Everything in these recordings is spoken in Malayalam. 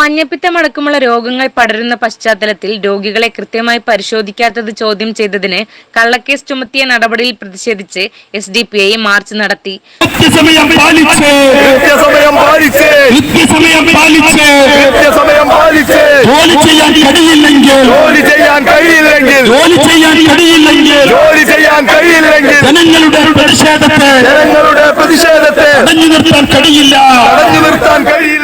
മഞ്ഞപ്പിത്തമടക്കമുള്ള രോഗങ്ങൾ പടരുന്ന പശ്ചാത്തലത്തിൽ രോഗികളെ കൃത്യമായി പരിശോധിക്കാത്തത് ചോദ്യം ചെയ്തതിന് കള്ളക്കേസ് ചുമത്തിയ നടപടിയിൽ പ്രതിഷേധിച്ച് S D P I march നടത്തി. കൃത്യസമയം പാലിച്ച്. കൃത്യസമയം പാലിച്ച്. കൃത്യസമയം പാലിച്ച്. കൃത്യസമയം പാലിച്ച്. ജോലി ചെയ്യാൻ കഴിയില്ലെങ്കിൽ. ജോലി ചെയ്യാൻ കഴിയില്ലെങ്കിൽ. ജോലി ചെയ്യാൻ കഴിയില്ലെങ്കിൽ. ജോലി ചെയ്യാൻ കഴിയില്ലെങ്കിൽ. ജനങ്ങളുടെ പ്രതിഷേധത്തെ ജനങ്ങളുടെ പ്രതിഷേധത്തെ തടഞ്ഞു നിർത്താൻ കഴിയില്ല. തടഞ്ഞു നിർത്താൻ കഴിയില്ല.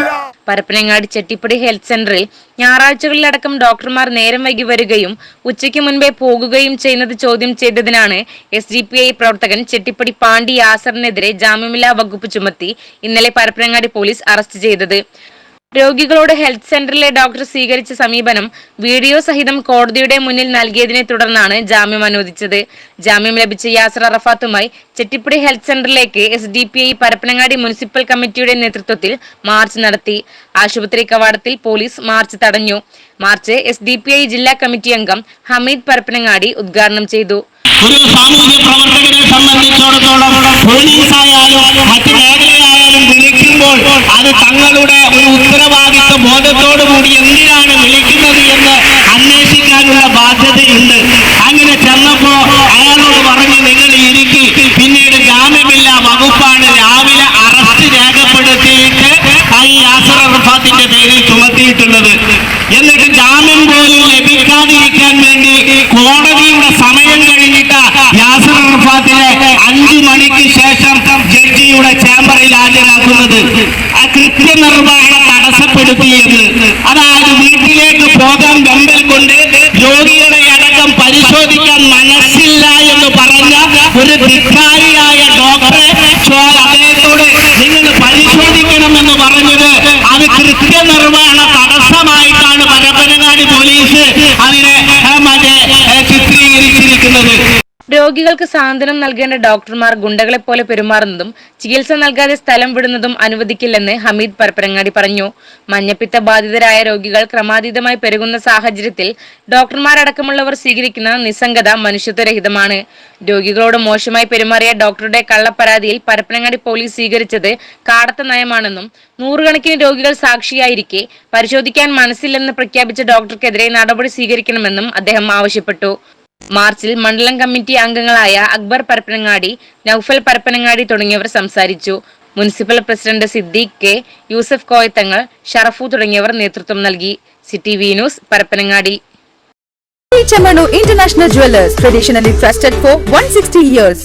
പരപ്പനങ്ങാടി ചെട്ടിപ്പടി ഹെൽത്ത് സെന്ററിൽ ഞായറാഴ്ചകളിലടക്കം ഡോക്ടർമാർ നേരം വൈകി വരികയും ഉച്ചയ്ക്ക് മുൻപേ പോകുകയും ചെയ്യുന്നത് ചോദ്യം ചെയ്തതിനാണ് എസ് ഡി പി ഐ പ്രവർത്തകൻ ചെട്ടിപ്പടി പാണ്ടി യാസറിനെതിരെ ജാമ്യമില്ലാ വകുപ്പ് ചുമത്തി ഇന്നലെ പരപ്പനങ്ങാടി പോലീസ് അറസ്റ്റ് ചെയ്തത്. രോഗികളോട് ഹെൽത്ത് സെന്ററിലെ ഡോക്ടർ സ്വീകരിച്ച സമീപനം വീഡിയോ സഹിതം കോടതിയുടെ മുന്നിൽ നൽകിയതിനെ തുടർന്നാണ് ജാമ്യം അനുവദിച്ചത്. ജാമ്യം ലഭിച്ച യാസർ അറഫാത്തുമായി ചെട്ടിപ്പടി ഹെൽത്ത് സെന്ററിലേക്ക് S D P I Parappanangadi municipal കമ്മിറ്റിയുടെ നേതൃത്വത്തിൽ മാർച്ച് നടത്തി. ആശുപത്രി കവാടത്തിൽ പോലീസ് മാർച്ച് തടഞ്ഞു. March S D P I ജില്ലാ കമ്മിറ്റി അംഗം ഹമീദ് പരപ്പനങ്ങാടി ഉദ്ഘാടനം ചെയ്തു. ഒരു സാമൂഹ്യ പ്രവർത്തകരെ സംബന്ധിച്ചിടത്തോളം പോലീസായാലും മറ്റു മേഖലയായാലും അത് തങ്ങളുടെ ഒരു ഉത്തരവാദിത്വ ബോധത്തോടു കൂടി എന്തിനാണ് വിളിക്കുന്നത് എന്ന് അന്വേഷിക്കാനുള്ള ബാധ്യതയുണ്ട്. അങ്ങനെ ചെന്നപ്പോ അയാളോട് പറഞ്ഞു നിങ്ങൾ ഇരിക്കി. പിന്നീട് ജാമ്യമില്ല വകുപ്പാണ് രാവിലെ അറസ്റ്റ് രേഖപ്പെടുത്തിയിട്ട് ഈ യാസർ പേരിൽ ചുമത്തിയിട്ടുള്ളത്. കൊണ്ട് രോഗികളെ അടക്കം പരിശോധിക്കാൻ മനസ്സില്ല എന്ന് പറഞ്ഞ ഒരു രോഗികൾക്ക് സാന്ത്വനം നൽകേണ്ട ഡോക്ടർമാർ ഗുണ്ടകളെ പോലെ പെരുമാറുന്നതും ചികിത്സ നൽകാതെ സ്ഥലം വിടുന്നതും അനുവദിക്കില്ലെന്ന് ഹമീദ് പരപ്പരങ്ങാടി പറഞ്ഞു. മഞ്ഞപ്പിത്ത ബാധിതരായ രോഗികൾ ക്രമാതീതമായി പെരുകുന്ന സാഹചര്യത്തിൽ ഡോക്ടർമാരടക്കമുള്ളവർ സ്വീകരിക്കുന്ന നിസ്സംഗത മനുഷ്യത്വരഹിതമാണ്. രോഗികളോട് മോശമായി പെരുമാറിയ ഡോക്ടറുടെ കള്ളപ്പരാതിയിൽ പരപ്പനങ്ങാടി പോലീസ് സ്വീകരിച്ചത് കാടത്ത നയമാണെന്നും നൂറുകണക്കിന് രോഗികൾ സാക്ഷിയായിരിക്കെ പരിശോധിക്കാൻ മനസ്സില്ലെന്ന് പ്രഖ്യാപിച്ച ഡോക്ടർക്കെതിരെ നടപടി സ്വീകരിക്കണമെന്നും അദ്ദേഹം ആവശ്യപ്പെട്ടു. മാർച്ചിൽ മണ്ഡലം കമ്മിറ്റി അംഗങ്ങളായ അക്ബർ പരപ്പനങ്ങാടി നൌഫൽ പരപ്പനങ്ങാടി തുടങ്ങിയവർ സംസാരിച്ചു. Municipal president Siddique K. Yusuf Koyathangal Sharafu തുടങ്ങിയവർ നേതൃത്വം നൽകി. City V news Parappanangadi. Chamano International Jewelers, traditionally trusted for 160 years.